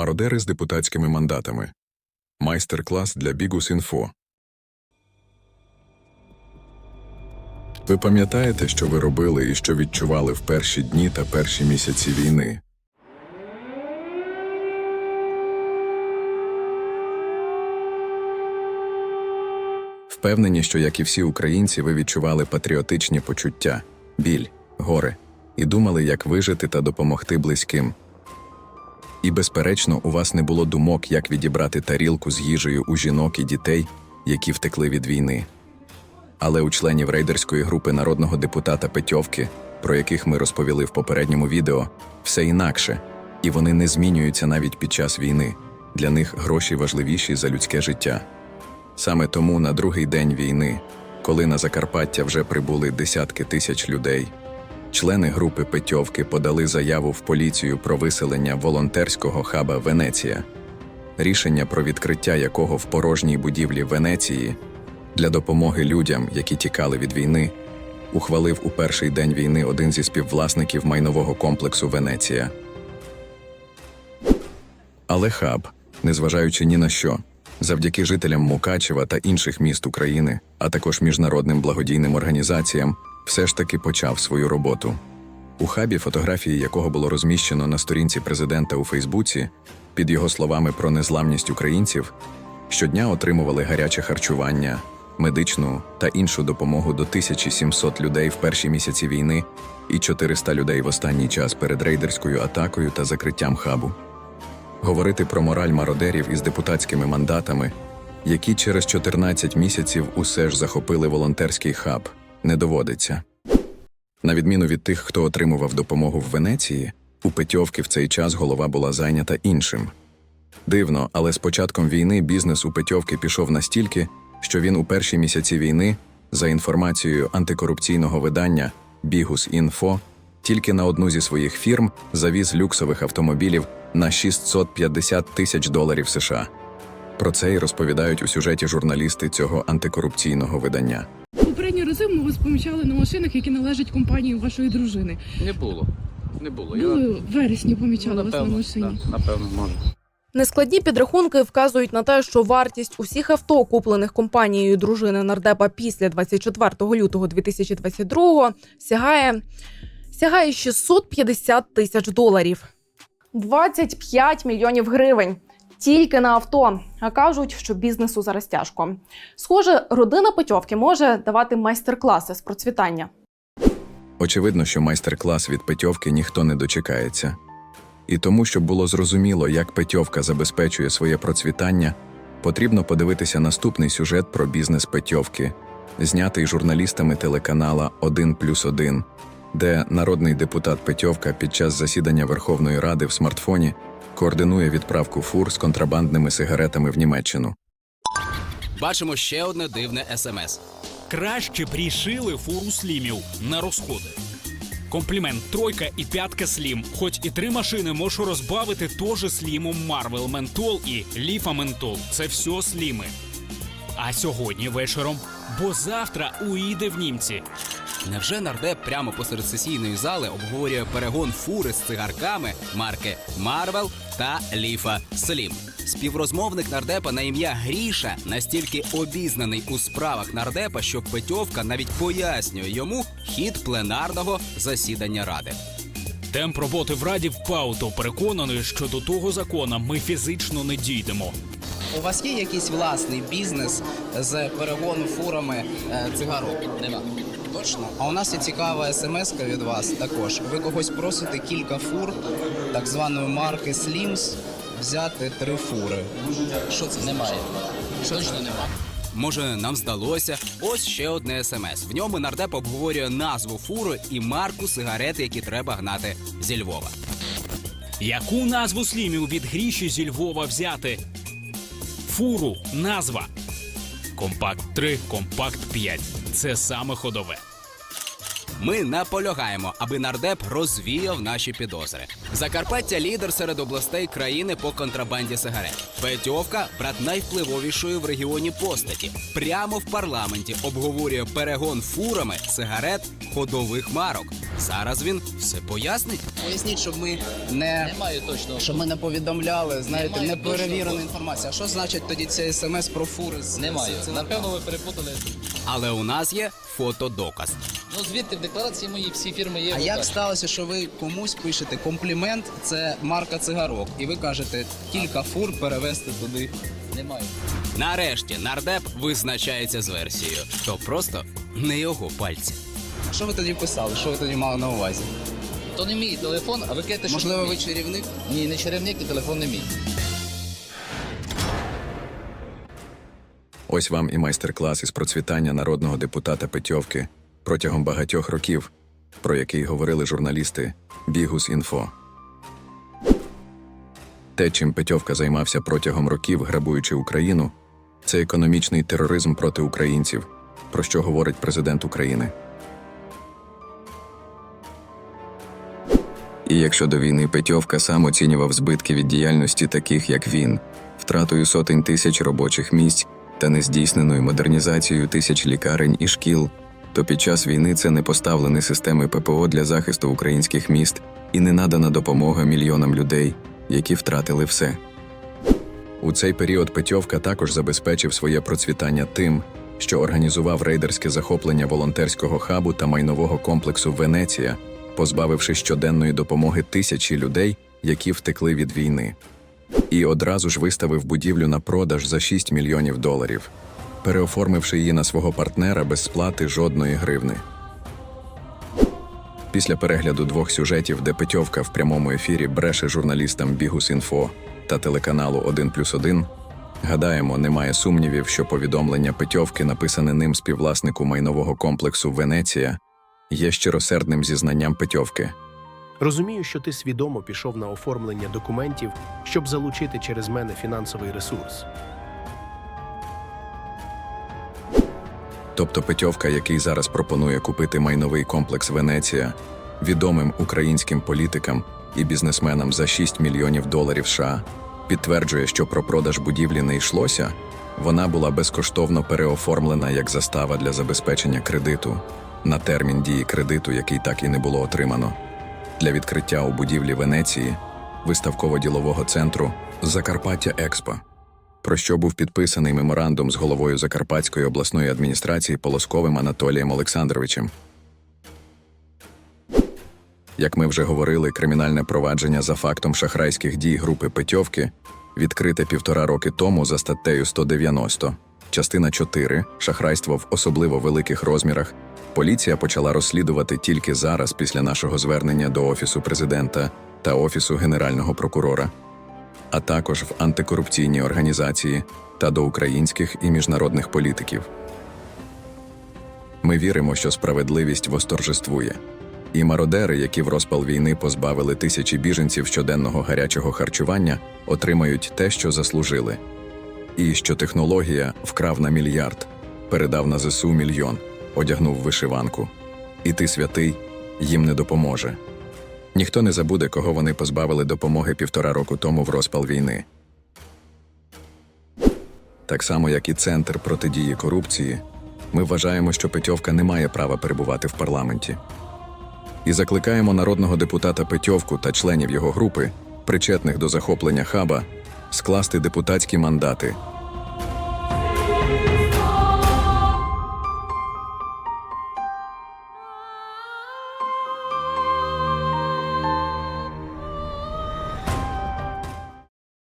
Мародери з депутатськими мандатами. Майстер-клас для Бігус.Інфо. Ви пам'ятаєте, що ви робили і що відчували в перші дні та перші місяці війни? Впевнені, що, як і всі українці, ви відчували патріотичні почуття, біль, горе і думали, як вижити та допомогти близьким. І, безперечно, у вас не було думок, як відібрати тарілку з їжею у жінок і дітей, які втекли від війни. Але у членів рейдерської групи народного депутата Петьовки, про яких ми розповіли в попередньому відео, все інакше, і вони не змінюються навіть під час війни. Для них гроші важливіші за людське життя. Саме тому на другий день війни, коли на Закарпаття вже прибули десятки тисяч людей, члени групи Петьовки подали заяву в поліцію про виселення волонтерського хаба Венеція, рішення про відкриття якого в порожній будівлі Венеції для допомоги людям, які тікали від війни, ухвалив у перший день війни один зі співвласників майнового комплексу Венеція. Але хаб, незважаючи ні на що, завдяки жителям Мукачева та інших міст України, а також міжнародним благодійним організаціям, все ж таки почав свою роботу. У хабі, фотографії якого було розміщено на сторінці президента у Фейсбуці, під його словами про незламність українців, щодня отримували гаряче харчування, медичну та іншу допомогу до 1700 людей в перші місяці війни і 400 людей в останній час перед рейдерською атакою та закриттям хабу. Говорити про мораль мародерів із депутатськими мандатами, які через 14 місяців усе ж захопили волонтерський хаб, не доводиться. На відміну від тих, хто отримував допомогу в Венеції, у Петьовки в цей час голова була зайнята іншим. Дивно, але з початком війни бізнес у Петьовки пішов настільки, що він у перші місяці війни, за інформацією антикорупційного видання Бігус.Інфо, тільки на одну зі своїх фірм завіз люксових автомобілів на 650 тисяч доларів США. Про це й розповідають у сюжеті журналісти цього антикорупційного видання. Попередні рази ми вас помічали на машинах, які належать компанії вашої дружини. Не було. Не було. Були в вересні помічали ну, вас на машині. да, напевно, може. Нескладні підрахунки вказують на те, що вартість усіх авто, куплених компанією дружини нардепа після 24 лютого 2022 сягає, сягає 650 тисяч доларів. 25 мільйонів гривень. Тільки на авто. А кажуть, що бізнесу зараз тяжко. Схоже, родина Петьовки може давати майстер-класи з процвітання. Очевидно, що майстер-клас від Петьовки ніхто не дочекається. І тому, щоб було зрозуміло, як Петьовка забезпечує своє процвітання, потрібно подивитися наступний сюжет про бізнес Петьовки, знятий журналістами телеканала «1 плюс 1», де народний депутат Петьовка під час засідання Верховної Ради в смартфоні координує відправку фур з контрабандними сигаретами в Німеччину. Бачимо ще одне дивне смс. Краще пришили фуру слімів на розходи. Комплімент тройка і п'ятка слім. Хоч і три машини можу розбавити теж слімом Marvel Ментол і Ліфа Ментол. Це все сліми. А сьогодні вечором, бо завтра уїде в німці. Невже нардеп прямо посеред сесійної зали обговорює перегон фури з цигарками марки Марвел та Ліфа Слім? Співрозмовник нардепа на ім'я Гріша настільки обізнаний у справах нардепа, що Петьовка навіть пояснює йому хід пленарного засідання ради. Темп роботи в раді впав, то переконаний, що до того закона ми фізично не дійдемо. У вас є якийсь власний бізнес з перегону фурами е, цигарок? Нема. Точно. А у нас є цікава смс від вас також. Ви когось просите кілька фур так званої марки Slims взяти три фури. Що це немає? Що Точно нема. Може, нам здалося? Ось ще одне смс. В ньому нардеп обговорює назву фури і марку сигарети, які треба гнати зі Львова. Яку назву слімів від гріші зі Львова взяти? Фуру, назва. Компакт 3, компакт 5. Це саме ходове. Ми наполягаємо, аби нардеп розвіяв наші підозри. Закарпаття лідер серед областей країни по контрабанді сигарет. Петьовка брат найвпливовішої в регіоні постаті. Прямо в парламенті обговорює перегон фурами сигарет ходових марок. Зараз він все пояснить. Поясніть, щоб ми не Немає точно. щоб ми не повідомляли, знаєте, Немає неперевірену точного. інформацію. А що значить тоді цей смс про фури? з- Немає. з- з- Напевно, ви перепутали. Але у нас є фотодоказ. Ну звідти в декларації мої всі фірми є. А як сталося, що ви комусь пишете комплімент, це марка цигарок, і ви кажете кілька фур перевезти туди. Немає. Нарешті нардеп визначається з версією. То просто не його пальці. Що ви тоді писали? Що ви тоді мали на увазі? То не мій телефон, а ви кажете, що Можливо, ви чарівник? Ні, не чарівник, і телефон не мій. Ось вам і майстер-клас із процвітання народного депутата Петьовки протягом багатьох років, про який говорили журналісти Бігус Інфо. Те, чим Петьовка займався протягом років, грабуючи Україну, це економічний тероризм проти українців, про що говорить президент України. І якщо до війни Петьовка сам оцінював збитки від діяльності таких, як він, втратою сотень тисяч робочих місць та нездійсненою модернізацією тисяч лікарень і шкіл, то під час війни це не поставлені системи ППО для захисту українських міст і не надана допомога мільйонам людей, які втратили все. У цей період Петьовка також забезпечив своє процвітання тим, що організував рейдерське захоплення волонтерського хабу та майнового комплексу Венеція, позбавивши щоденної допомоги тисячі людей, які втекли від війни. І одразу ж виставив будівлю на продаж за 6 мільйонів доларів, переоформивши її на свого партнера без сплати жодної гривни. Після перегляду двох сюжетів, де Петьовка в прямому ефірі бреше журналістам Бігус.Інфо та телеканалу 1 плюс 1, гадаємо, немає сумнівів, що повідомлення Петьовки, написане ним співвласнику майнового комплексу Венеція, є щиросердним зізнанням Петьовки. Розумію, що ти свідомо пішов на оформлення документів, щоб залучити через мене фінансовий ресурс. Тобто Петьовка, який зараз пропонує купити майновий комплекс Венеція відомим українським політикам і бізнесменам за 6 мільйонів доларів США, підтверджує, що про продаж будівлі не йшлося, вона була безкоштовно переоформлена як застава для забезпечення кредиту на термін дії кредиту, який так і не було отримано, для відкриття у будівлі Венеції виставково-ділового центру Закарпаття Експо про що був підписаний меморандум з головою Закарпатської обласної адміністрації Полосковим Анатолієм Олександровичем. Як ми вже говорили, кримінальне провадження за фактом шахрайських дій групи Петьовки відкрите півтора роки тому за статтею 190, частина 4 шахрайство в особливо великих розмірах. Поліція почала розслідувати тільки зараз після нашого звернення до Офісу президента та Офісу Генерального прокурора а також в антикорупційній організації та до українських і міжнародних політиків. Ми віримо, що справедливість восторжествує. І мародери, які в розпал війни позбавили тисячі біженців щоденного гарячого харчування, отримають те, що заслужили. І що технологія вкрав на мільярд, передав на ЗСУ мільйон, одягнув вишиванку. І ти, святий, їм не допоможе. Ніхто не забуде, кого вони позбавили допомоги півтора року тому в розпал війни. Так само, як і Центр протидії корупції, ми вважаємо, що Петьовка не має права перебувати в парламенті. І закликаємо народного депутата Петьовку та членів його групи, причетних до захоплення хаба, скласти депутатські мандати